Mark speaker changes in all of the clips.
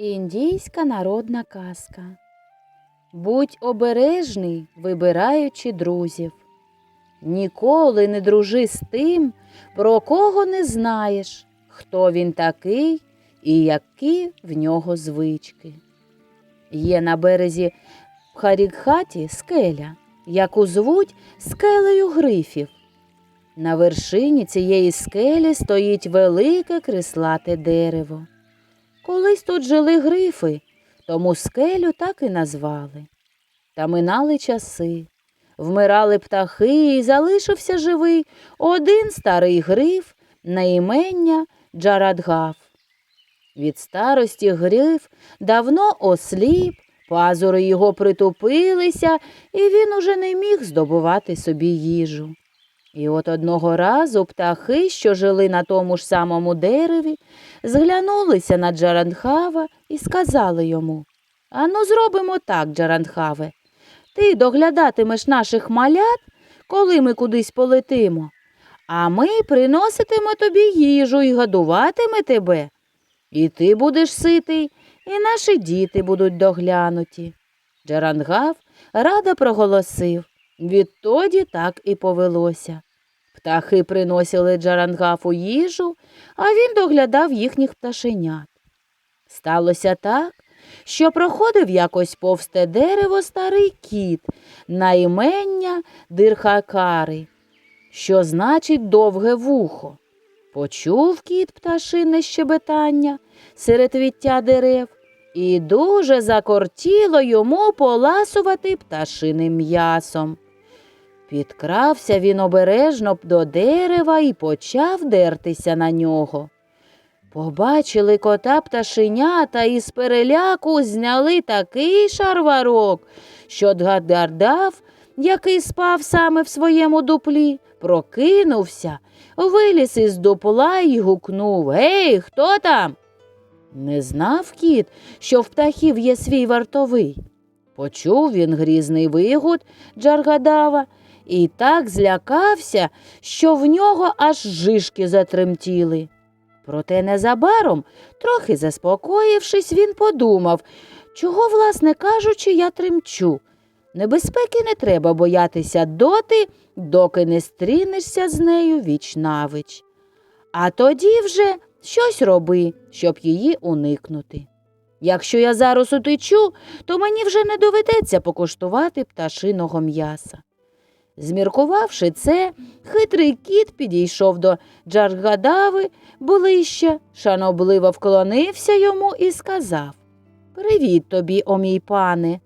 Speaker 1: Індійська народна казка. Будь обережний, вибираючи друзів. Ніколи не дружи з тим, про кого не знаєш, хто він такий і які в нього звички. Є на березі Харікхаті скеля, яку звуть скелею грифів. На вершині цієї скелі стоїть велике крислате дерево. Колись тут жили грифи, тому скелю так і назвали. Та минали часи, вмирали птахи, і залишився живий один старий гриф на імення Джарадгав. Від старості гриф давно осліп, пазури його притупилися, і він уже не міг здобувати собі їжу. І от одного разу птахи, що жили на тому ж самому дереві, зглянулися на Джарандхава і сказали йому Ану, зробимо так, Джарандхаве. Ти доглядатимеш наших малят, коли ми кудись полетимо, а ми приноситимо тобі їжу і годуватиме тебе. І ти будеш ситий, і наші діти будуть доглянуті. Джарангав радо проголосив. Відтоді так і повелося. Птахи приносили Джарангафу їжу, а він доглядав їхніх пташенят. Сталося так, що проходив якось повсте дерево старий кіт на імення Дирхакари, що значить довге вухо. Почув кіт пташине щебетання серед віття дерев, і дуже закортіло йому поласувати пташиним м'ясом. Підкрався він обережно до дерева і почав дертися на нього. Побачили кота пташенята і з переляку зняли такий шарварок, що Дгадардав, який спав саме в своєму дуплі, прокинувся, виліз із дупла і гукнув Гей, хто там? Не знав кіт, що в птахів є свій вартовий. Почув він грізний вигуд Джаргадава і так злякався, що в нього аж жишки затремтіли. Проте незабаром, трохи заспокоївшись, він подумав, чого, власне кажучи, я тремчу. Небезпеки не треба боятися доти, доки не стрінешся з нею віч навіч. А тоді вже щось роби, щоб її уникнути. Якщо я зараз утечу, то мені вже не доведеться покуштувати пташиного м'яса. Зміркувавши це, хитрий кіт підійшов до Джаргадави ближче, шанобливо вклонився йому і сказав Привіт тобі, о мій пане.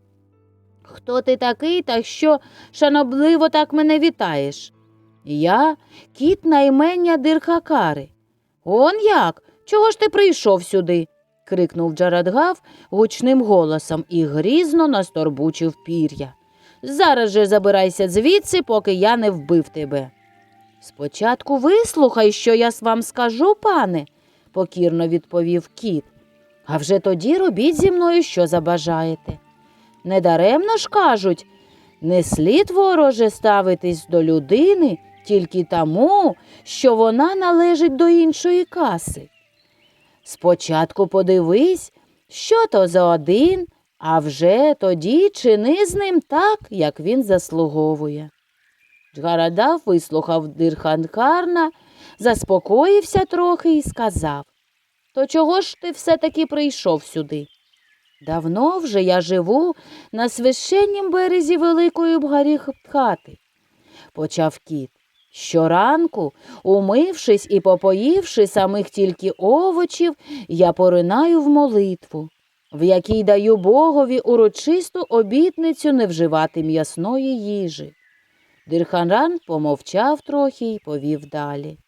Speaker 1: Хто ти такий та що шанобливо так мене вітаєш? Я кіт на імення Дирхакари. Он як? Чого ж ти прийшов сюди? крикнув Джарадгав гучним голосом і грізно насторбучив пір'я. Зараз же забирайся звідси, поки я не вбив тебе. Спочатку вислухай, що я вам скажу, пане, покірно відповів кіт. А вже тоді робіть зі мною, що забажаєте. Недаремно ж кажуть, не слід вороже ставитись до людини тільки тому, що вона належить до іншої каси. Спочатку подивись, що то за один, а вже тоді чини з ним так, як він заслуговує. Джгарадав вислухав Дирханкарна, заспокоївся трохи і сказав То чого ж ти все-таки прийшов сюди? Давно вже я живу на священнім березі великої Бгаріхати, почав кіт. Щоранку, умившись і попоївши самих тільки овочів, я поринаю в молитву, в якій даю Богові урочисту обітницю не вживати м'ясної їжі. Дирханран помовчав трохи й повів далі.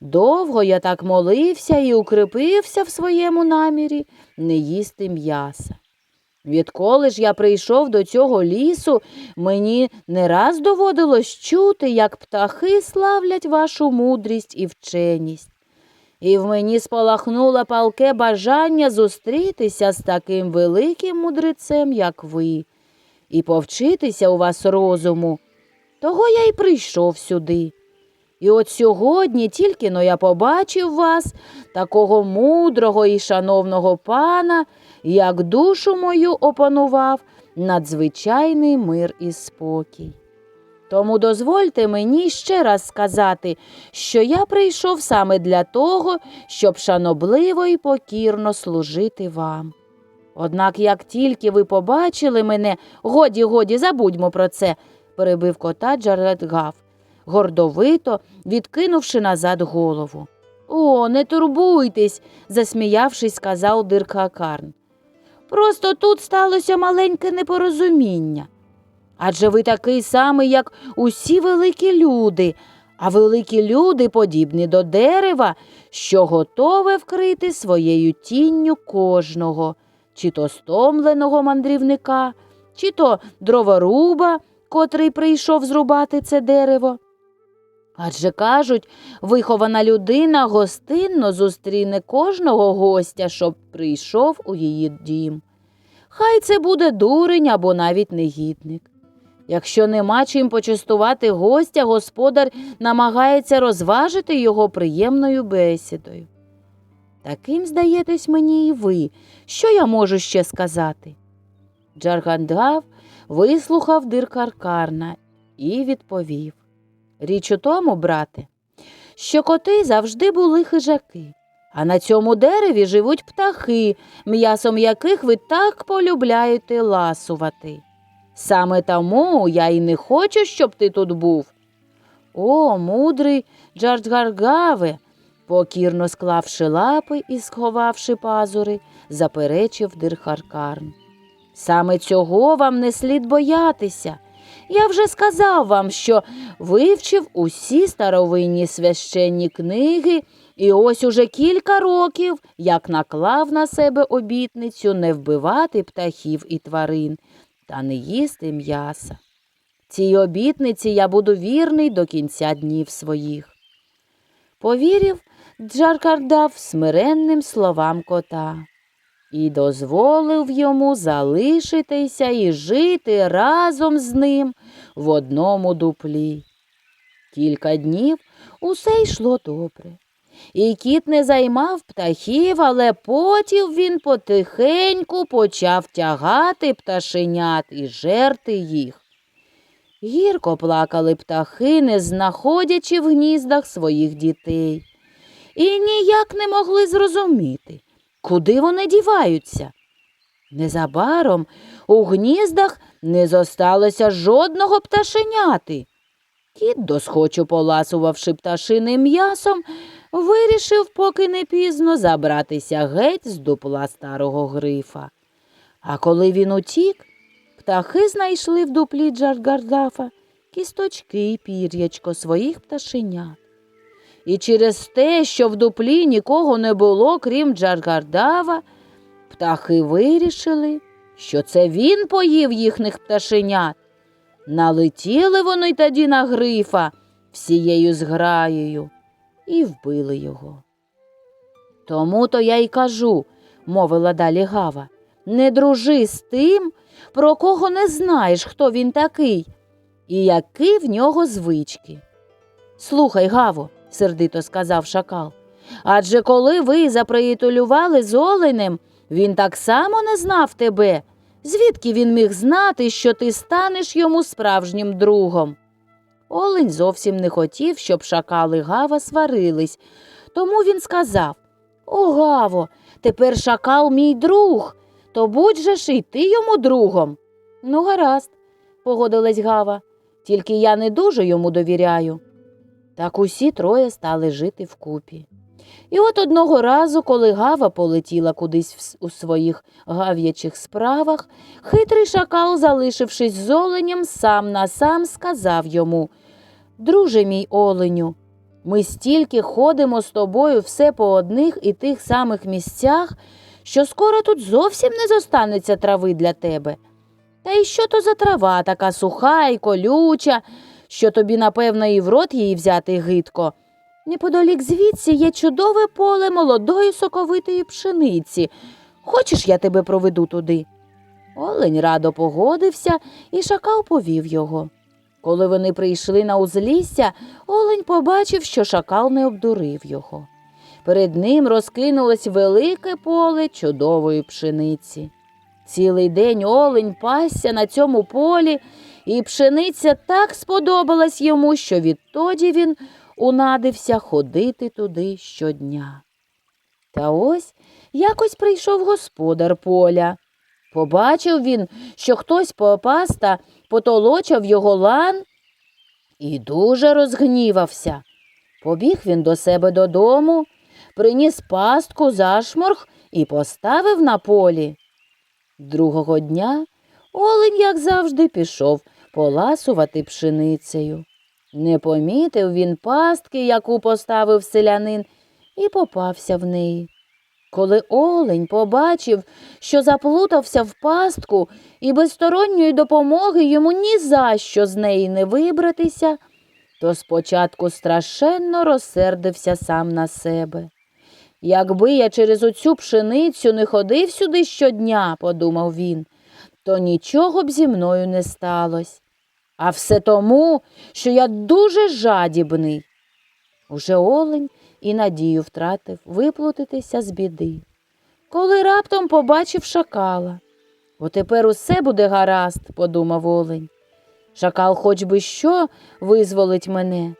Speaker 1: Довго я так молився і укріпився в своєму намірі не їсти м'яса. Відколи ж я прийшов до цього лісу, мені не раз доводилось чути, як птахи славлять вашу мудрість і вченість. І в мені спалахнуло палке бажання зустрітися з таким великим мудрецем, як ви, і повчитися у вас розуму. Того я й прийшов сюди. І от сьогодні тільки но я побачив вас, такого мудрого і шановного пана, як душу мою опанував надзвичайний мир і спокій. Тому дозвольте мені ще раз сказати, що я прийшов саме для того, щоб шанобливо і покірно служити вам. Однак, як тільки ви побачили мене, годі, годі, забудьмо про це, перебив кота Джаредгав, гордовито відкинувши назад голову. О, не турбуйтесь, засміявшись, сказав Диркакарн. Просто тут сталося маленьке непорозуміння. Адже ви такий самий, як усі великі люди, а великі люди подібні до дерева, що готове вкрити своєю тінню кожного, чи то стомленого мандрівника, чи то дроворуба, котрий прийшов зрубати це дерево. Адже кажуть, вихована людина гостинно зустріне кожного гостя, щоб прийшов у її дім. Хай це буде дурень або навіть негідник. Якщо нема чим почастувати гостя, господар намагається розважити його приємною бесідою. Таким, здаєтесь мені, і ви. Що я можу ще сказати? Джаргандав вислухав диркаркарна і відповів. Річ у тому, брате, що коти завжди були хижаки, а на цьому дереві живуть птахи, м'ясом яких ви так полюбляєте ласувати. Саме тому я й не хочу, щоб ти тут був. О, мудрий Джарджгаргаве, покірно склавши лапи і сховавши пазури, заперечив Дирхаркарн. Саме цього вам не слід боятися. Я вже сказав вам, що вивчив усі старовинні священні книги, і ось уже кілька років як наклав на себе обітницю не вбивати птахів і тварин та не їсти м'яса. Цій обітниці я буду вірний до кінця днів своїх. Повірив Джаркардав смиренним словам кота і дозволив йому залишитися і жити разом з ним в одному дуплі. Кілька днів усе йшло добре. І кіт не займав птахів, але потім він потихеньку почав тягати пташенят і жерти їх. Гірко плакали птахи, не знаходячи в гніздах своїх дітей, і ніяк не могли зрозуміти, куди вони діваються. Незабаром у гніздах не зосталося жодного пташеняти. Кіт, досхочу поласувавши пташиним м'ясом, вирішив, поки не пізно, забратися геть з дупла старого грифа. А коли він утік, птахи знайшли в дуплі Джаргардафа кісточки й пір'ячко своїх пташенят. І через те, що в дуплі нікого не було, крім Джаргардава, птахи вирішили, що це він поїв їхніх пташенят. Налетіли вони тоді на грифа всією зграєю і вбили його. Тому то я й кажу, мовила далі Гава, не дружи з тим, про кого не знаєш, хто він такий, і які в нього звички. Слухай, Гаво, сердито сказав шакал, адже коли ви заприятелювали з оленем, він так само не знав тебе. Звідки він міг знати, що ти станеш йому справжнім другом? Олень зовсім не хотів, щоб шакал і Гава сварились, тому він сказав О, Гаво, тепер шакал мій друг, то будь же ж і ти йому другом. Ну, гаразд, погодилась Гава, тільки я не дуже йому довіряю. Так усі троє стали жити вкупі. І от одного разу, коли Гава полетіла кудись у своїх гав'ячих справах, хитрий шакал, залишившись з оленем, сам на сам сказав йому Друже мій оленю, ми стільки ходимо з тобою все по одних і тих самих місцях, що скоро тут зовсім не зостанеться трави для тебе. Та й що то за трава така суха і колюча, що тобі, напевно, і в рот її взяти гидко. Неподалік звідси є чудове поле молодої соковитої пшениці. Хочеш, я тебе проведу туди? Олень радо погодився, і шакал повів його. Коли вони прийшли на узлісся, олень побачив, що шакал не обдурив його. Перед ним розкинулось велике поле чудової пшениці. Цілий день олень пасся на цьому полі, і пшениця так сподобалась йому, що відтоді він унадився ходити туди щодня. Та ось якось прийшов господар поля. Побачив він, що хтось попас та потолочав його лан, і дуже розгнівався. Побіг він до себе додому, приніс пастку зашморг і поставив на полі. Другого дня олень, як завжди, пішов поласувати пшеницею. Не помітив він пастки, яку поставив селянин, і попався в неї. Коли олень побачив, що заплутався в пастку і без сторонньої допомоги йому ні за що з неї не вибратися, то спочатку страшенно розсердився сам на себе. Якби я через оцю пшеницю не ходив сюди щодня, подумав він, то нічого б зі мною не сталося. А все тому, що я дуже жадібний. Уже олень і надію втратив виплутатися з біди. Коли раптом побачив шакала. Отепер усе буде гаразд, подумав олень. Шакал хоч би що визволить мене.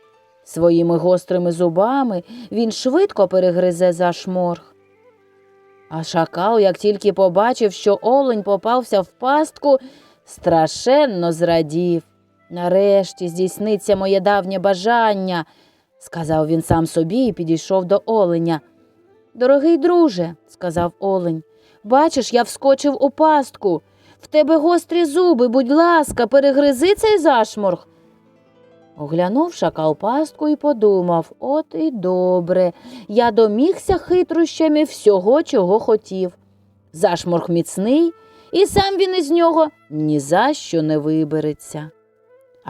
Speaker 1: Своїми гострими зубами він швидко перегризе за шморг. А шакал, як тільки побачив, що олень попався в пастку, страшенно зрадів. Нарешті здійсниться моє давнє бажання, сказав він сам собі і підійшов до оленя. Дорогий друже, сказав олень, бачиш, я вскочив у пастку. В тебе гострі зуби, будь ласка, перегризи цей зашморг. Оглянув шакал пастку і подумав от і добре, я домігся хитрощами всього, чого хотів. Зашморг міцний, і сам він із нього ні за що не вибереться.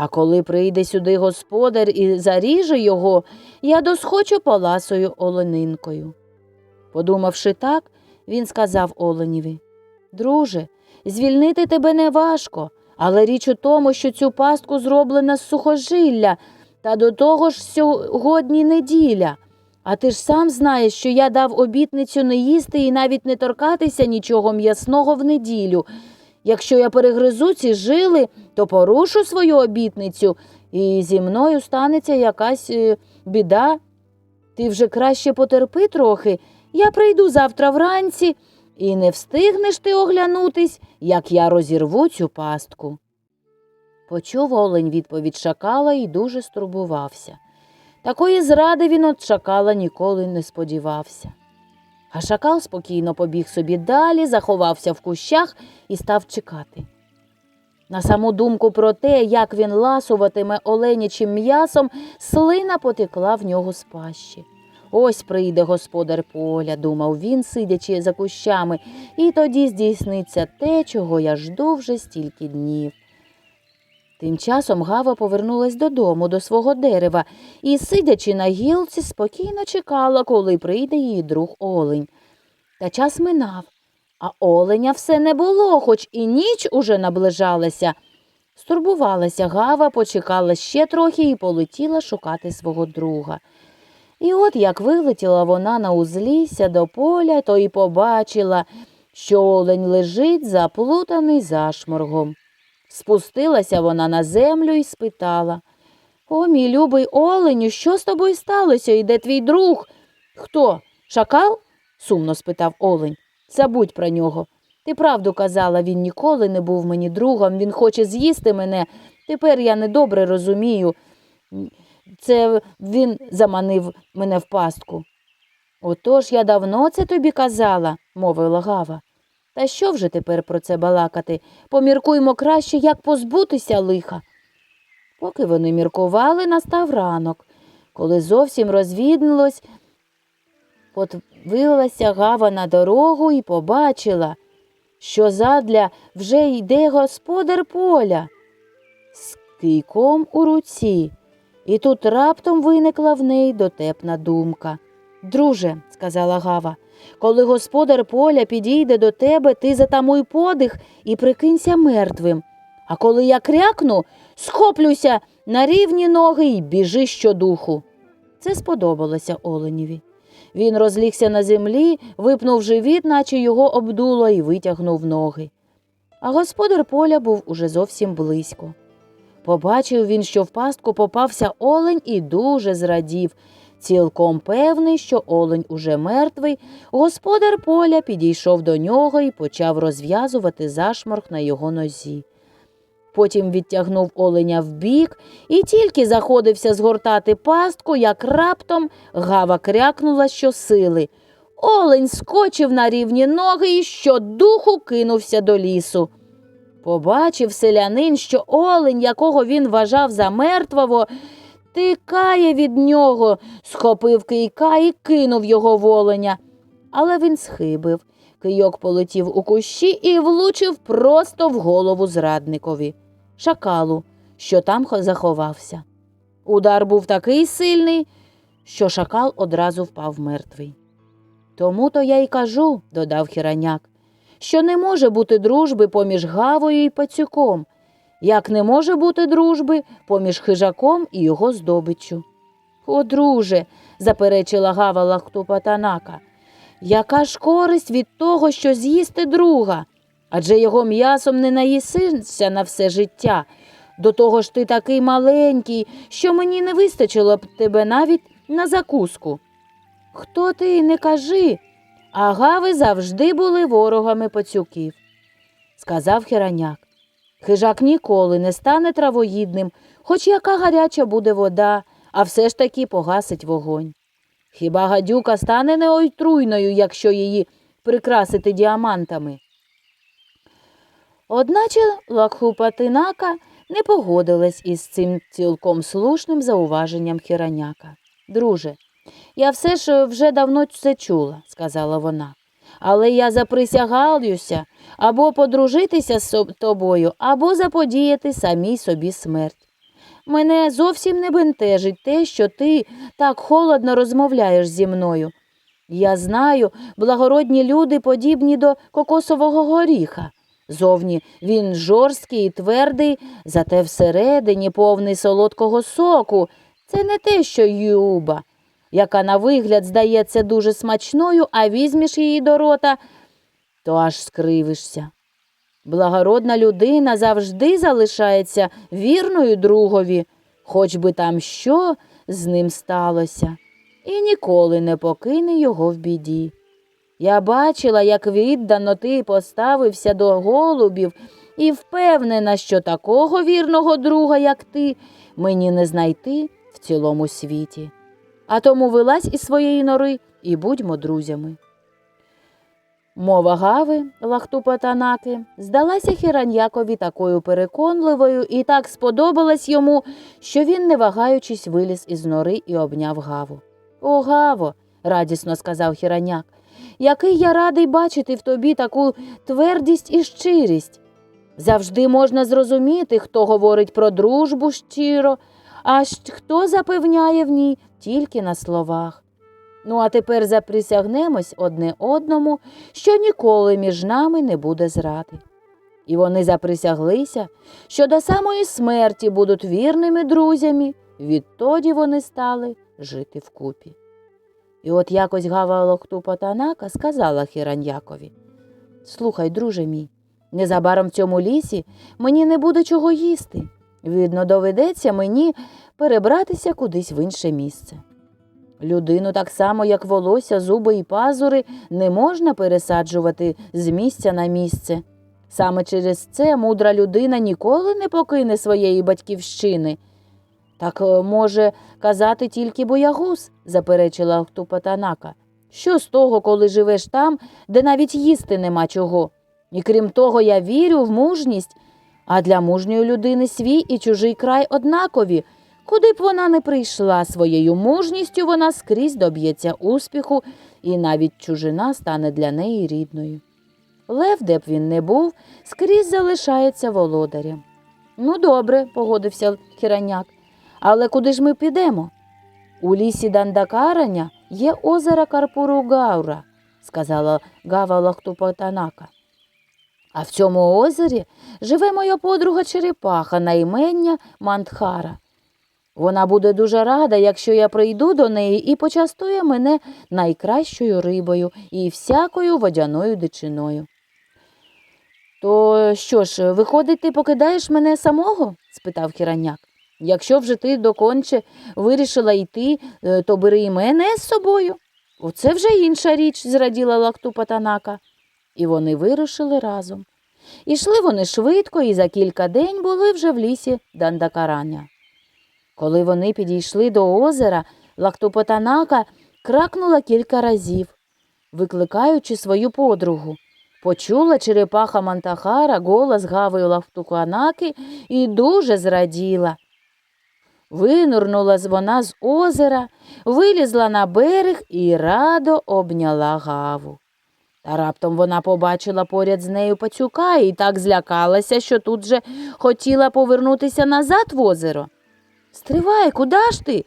Speaker 1: А коли прийде сюди господар і заріже його, я досхочу поласою оленинкою. Подумавши так, він сказав оленєві Друже, звільнити тебе не важко, але річ у тому, що цю пастку зроблена з сухожилля, та до того ж сьогодні неділя. А ти ж сам знаєш, що я дав обітницю не їсти і навіть не торкатися нічого м'ясного в неділю. Якщо я перегризу ці жили, то порушу свою обітницю, і зі мною станеться якась е, біда. Ти вже краще потерпи трохи. Я прийду завтра вранці, і не встигнеш ти оглянутись, як я розірву цю пастку. Почув олень відповідь шакала і дуже стурбувався. Такої зради він от шакала ніколи не сподівався. А шакал спокійно побіг собі далі, заховався в кущах і став чекати. На саму думку про те, як він ласуватиме оленячим м'ясом, слина потекла в нього з пащі. Ось прийде господар поля, думав він, сидячи за кущами, і тоді здійсниться те, чого я жду вже стільки днів. Тим часом Гава повернулась додому, до свого дерева, і, сидячи на гілці, спокійно чекала, коли прийде її друг олень. Та час минав, а оленя все не було, хоч і ніч уже наближалася. Стурбувалася Гава, почекала ще трохи і полетіла шукати свого друга. І от як вилетіла вона на узлісся до поля, то й побачила, що олень лежить заплутаний зашморгом. Спустилася вона на землю і спитала О, мій любий оленю, що з тобою сталося? І де твій друг? Хто? Шакал? сумно спитав олень. Забудь про нього. Ти правду казала, він ніколи не був мені другом, він хоче з'їсти мене. Тепер я недобре розумію. Це він заманив мене в пастку. Отож я давно це тобі казала, мовила Гава. Та що вже тепер про це балакати? Поміркуймо краще, як позбутися лиха. Поки вони міркували, настав ранок. Коли зовсім розвіднилось, подивилася Гава на дорогу і побачила, що задля вже йде господар поля з кийком у руці. І тут раптом виникла в неї дотепна думка. Друже, сказала Гава, коли господар поля підійде до тебе, ти затамуй подих і прикинься мертвим. А коли я крякну, схоплюся на рівні ноги і біжи щодуху. Це сподобалося Оленєві. Він розлігся на землі, випнув живіт, наче його обдуло, і витягнув ноги. А господар поля був уже зовсім близько. Побачив він, що в пастку попався олень і дуже зрадів. Цілком певний, що олень уже мертвий, господар поля підійшов до нього і почав розв'язувати зашморг на його нозі. Потім відтягнув оленя вбік і тільки заходився згортати пастку, як раптом гава крякнула щосили. Олень скочив на рівні ноги і щодуху кинувся до лісу. Побачив селянин, що олень, якого він вважав за мертвого, тикає від нього, схопив кийка і кинув його в оленя. Але він схибив. Кийок полетів у кущі і влучив просто в голову зрадникові, шакалу, що там заховався. Удар був такий сильний, що шакал одразу впав мертвий. Тому то я й кажу, додав хіраняк, що не може бути дружби поміж гавою і пацюком, як не може бути дружби поміж хижаком і його здобиччю. О, друже, заперечила гава Лахтупатанака, яка ж користь від того, що з'їсти друга? Адже його м'ясом не наїсишся на все життя. До того ж ти такий маленький, що мені не вистачило б тебе навіть на закуску. Хто ти не кажи, а гави завжди були ворогами пацюків, сказав хіраняк. Хижак ніколи не стане травоїдним, хоч яка гаряча буде вода, а все ж таки погасить вогонь. Хіба гадюка стане неотруйною, якщо її прикрасити діамантами? Одначе Лакхупатинака не погодилась із цим цілком слушним зауваженням хіраняка. Друже, я все ж вже давно це чула, сказала вона. Але я заприсягаюся або подружитися з тобою, або заподіяти самій собі смерть. Мене зовсім не бентежить те, що ти так холодно розмовляєш зі мною. Я знаю, благородні люди подібні до кокосового горіха. Зовні він жорсткий і твердий, зате всередині повний солодкого соку. Це не те, що юба, яка на вигляд здається дуже смачною, а візьмеш її до рота, то аж скривишся. Благородна людина завжди залишається вірною другові, хоч би там що з ним сталося, і ніколи не покине його в біді. Я бачила, як віддано ти поставився до голубів, і впевнена, що такого вірного друга, як ти, мені не знайти в цілому світі. А тому вилазь із своєї нори і будьмо друзями. Мова Гави Лахтупатанаки здалася Хіраньякові такою переконливою і так сподобалась йому, що він, не вагаючись, виліз із нори і обняв Гаву. О, Гаво, радісно сказав Хіраняк, який я радий бачити в тобі таку твердість і щирість. Завжди можна зрозуміти, хто говорить про дружбу щиро, а хто запевняє в ній тільки на словах. Ну, а тепер заприсягнемось одне одному, що ніколи між нами не буде зради. І вони заприсяглися, що до самої смерті будуть вірними друзями, відтоді вони стали жити вкупі. І от якось Гава Лохтупатанака сказала Хіраньякові Слухай, друже мій, незабаром в цьому лісі мені не буде чого їсти. Видно, доведеться мені перебратися кудись в інше місце. Людину так само, як волосся, зуби і пазури, не можна пересаджувати з місця на місце. Саме через це мудра людина ніколи не покине своєї батьківщини. Так е, може казати тільки боягуз, заперечила Тупатанака. Що з того, коли живеш там, де навіть їсти нема чого? І крім того, я вірю в мужність, а для мужньої людини свій і чужий край однакові. Куди б вона не прийшла своєю мужністю, вона скрізь доб'ється успіху, і навіть чужина стане для неї рідною. Лев, де б він не був, скрізь залишається володарем. Ну, добре, погодився Хіраняк. Але куди ж ми підемо? У лісі Дандакараня є озеро Карпуругаура, сказала Гава Лахтупатанака. А в цьому озері живе моя подруга черепаха на імення Мантхара. Вона буде дуже рада, якщо я прийду до неї і почастує мене найкращою рибою і всякою водяною дичиною. То що ж, виходить, ти покидаєш мене самого? спитав хіраняк. Якщо вже ти доконче вирішила йти, е, то бери і мене з собою. Оце вже інша річ, зраділа лактупа Танака. І вони вирушили разом. Ішли вони швидко і за кілька день були вже в лісі Дандакарання. Коли вони підійшли до озера, Лактупотанака кракнула кілька разів, викликаючи свою подругу. Почула черепаха Мантахара голос Гави Лахтуканаки і дуже зраділа. Винурнула вона з озера, вилізла на берег і радо обняла Гаву. Та раптом вона побачила поряд з нею пацюка і так злякалася, що тут же хотіла повернутися назад в озеро. Стривай, куди ж ти?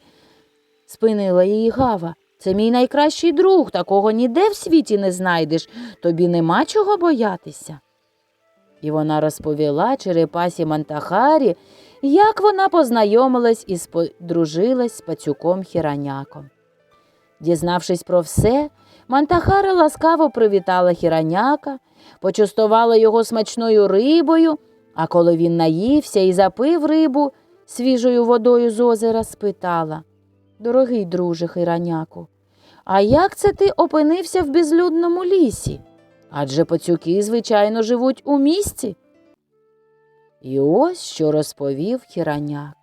Speaker 1: спинила її Гава. Це мій найкращий друг, такого ніде в світі не знайдеш, тобі нема чого боятися. І вона розповіла черепасі Мантахарі, як вона познайомилась і подружилась з пацюком Хіраняком. Дізнавшись про все, Мантахара ласкаво привітала Хіраняка, почастувала його смачною рибою, а коли він наївся і запив рибу свіжою водою з озера, спитала Дорогий друже Хираняку, а як це ти опинився в безлюдному лісі? Адже пацюки, звичайно, живуть у місті. І ось що розповів Хіраняк.